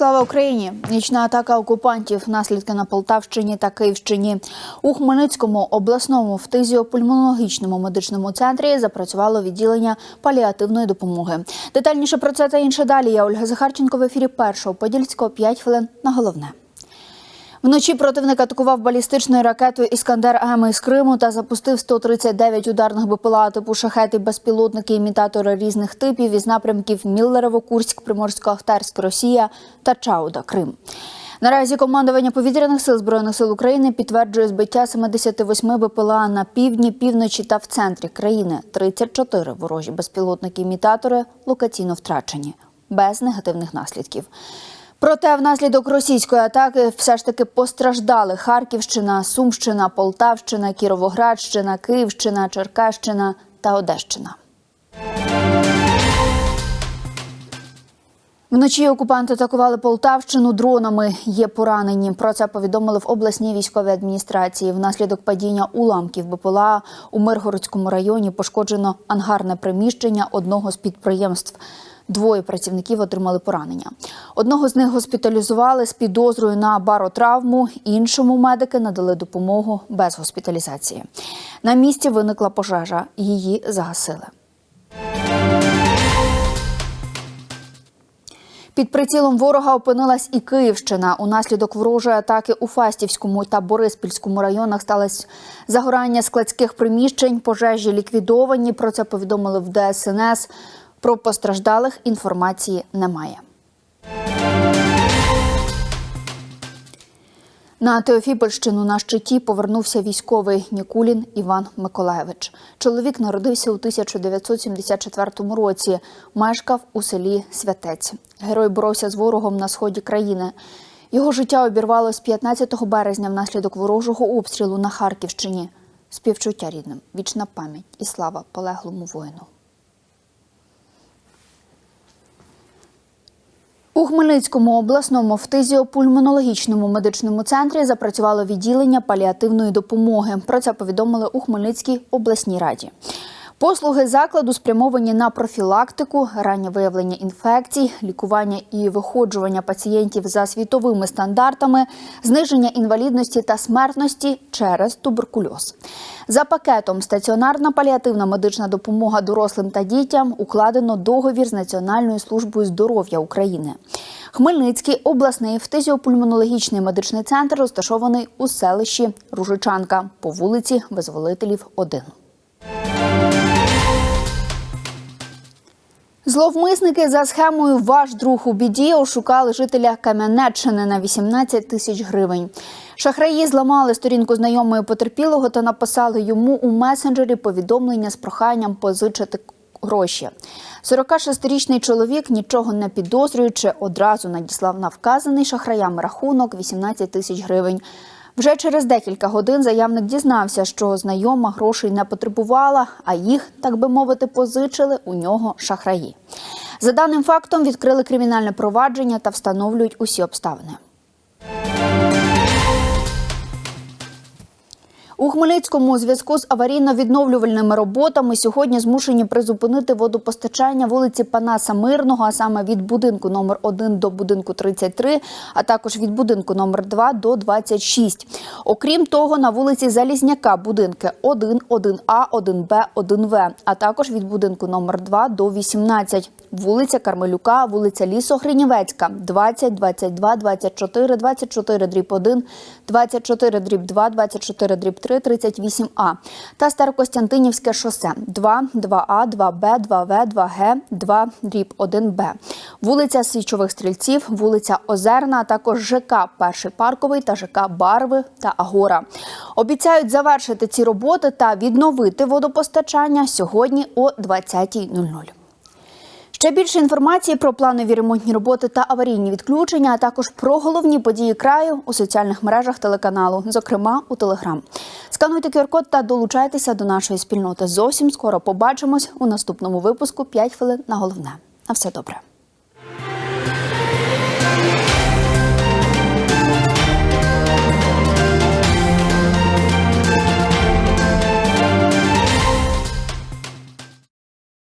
Слава Україні! Нічна атака окупантів. Наслідки на Полтавщині та Київщині. У Хмельницькому обласному фтизіопульмонологічному медичному центрі запрацювало відділення паліативної допомоги. Детальніше про це та інше далі. Я Ольга Захарченко в ефірі першого подільського 5 хвилин на головне. Вночі противник атакував балістичною ракетою Іскандер М із Криму та запустив 139 ударних БПЛА типу шахети, безпілотники, імітатори різних типів із напрямків Міллерово, Курськ, Приморсько-Ахтарськ, Росія та Чауда, Крим. Наразі командування повітряних сил збройних сил України підтверджує збиття 78 БПЛА на півдні, півночі та в центрі країни. 34 ворожі безпілотники-імітатори локаційно втрачені без негативних наслідків. Проте внаслідок російської атаки все ж таки постраждали Харківщина, Сумщина, Полтавщина, Кіровоградщина, Київщина, Черкащина та Одещина. Вночі окупанти атакували Полтавщину дронами. Є поранені. Про це повідомили в обласній військовій адміністрації. Внаслідок падіння уламків БПЛА у Миргородському районі пошкоджено ангарне приміщення одного з підприємств. Двоє працівників отримали поранення. Одного з них госпіталізували з підозрою на баротравму. Іншому медики надали допомогу без госпіталізації. На місці виникла пожежа. Її загасили. Під прицілом ворога опинилась і Київщина. Унаслідок ворожої атаки у Фастівському та Бориспільському районах сталося загорання складських приміщень, пожежі ліквідовані. Про це повідомили в ДСНС. Про постраждалих інформації немає. На Теофіпольщину на щиті повернувся військовий Нікулін Іван Миколаєвич. Чоловік народився у 1974 році. Мешкав у селі Святець. Герой боровся з ворогом на сході країни. Його життя обірвалось 15 березня внаслідок ворожого обстрілу на Харківщині. Співчуття рідним, вічна пам'ять і слава полеглому воїну. У Хмельницькому обласному фтизіопульмонологічному медичному центрі запрацювало відділення паліативної допомоги. Про це повідомили у Хмельницькій обласній раді. Послуги закладу спрямовані на профілактику, раннє виявлення інфекцій, лікування і виходжування пацієнтів за світовими стандартами, зниження інвалідності та смертності через туберкульоз. За пакетом стаціонарна паліативна медична допомога дорослим та дітям укладено договір з Національною службою здоров'я України. Хмельницький обласний фтизіопульмонологічний медичний центр розташований у селищі Ружичанка по вулиці Визволителів 1. Зловмисники за схемою Ваш друг у біді ошукали жителя Кам'янеччини на 18 тисяч гривень. Шахраї зламали сторінку знайомої потерпілого та написали йому у месенджері повідомлення з проханням позичити гроші. 46-річний чоловік, нічого не підозрюючи, одразу надіслав на вказаний шахраям рахунок 18 тисяч гривень. Вже через декілька годин заявник дізнався, що знайома грошей не потребувала, а їх, так би мовити, позичили у нього шахраї. За даним фактом відкрили кримінальне провадження та встановлюють усі обставини. У Хмельницькому у зв'язку з аварійно-відновлювальними роботами сьогодні змушені призупинити водопостачання вулиці Панаса Мирного, а саме від будинку номер 1 до будинку 33, а також від будинку номер 2 до 26. Окрім того, на вулиці Залізняка будинки 1, 1А, 1Б, 1В, а також від будинку номер 2 до 18. Вулиця Кармелюка, вулиця Лісогринівецька, 20, 22, 24, 24, дріб 1, 24, дріб 2, 24, дріб 3, 38А та Старокостянтинівське шосе 2, 2А, 2Б, 2В, 2Г, 2, дріб 1Б. Вулиця Січових Стрільців, вулиця Озерна, а також ЖК Перший парковий та ЖК Барви та Агора. Обіцяють завершити ці роботи та відновити водопостачання сьогодні о 20.00. Ще більше інформації про планові ремонтні роботи та аварійні відключення, а також про головні події краю у соціальних мережах телеканалу, зокрема у Телеграм. Скануйте QR-код та долучайтеся до нашої спільноти. Зовсім скоро побачимось у наступному випуску «5 хвилин на головне. На все добре.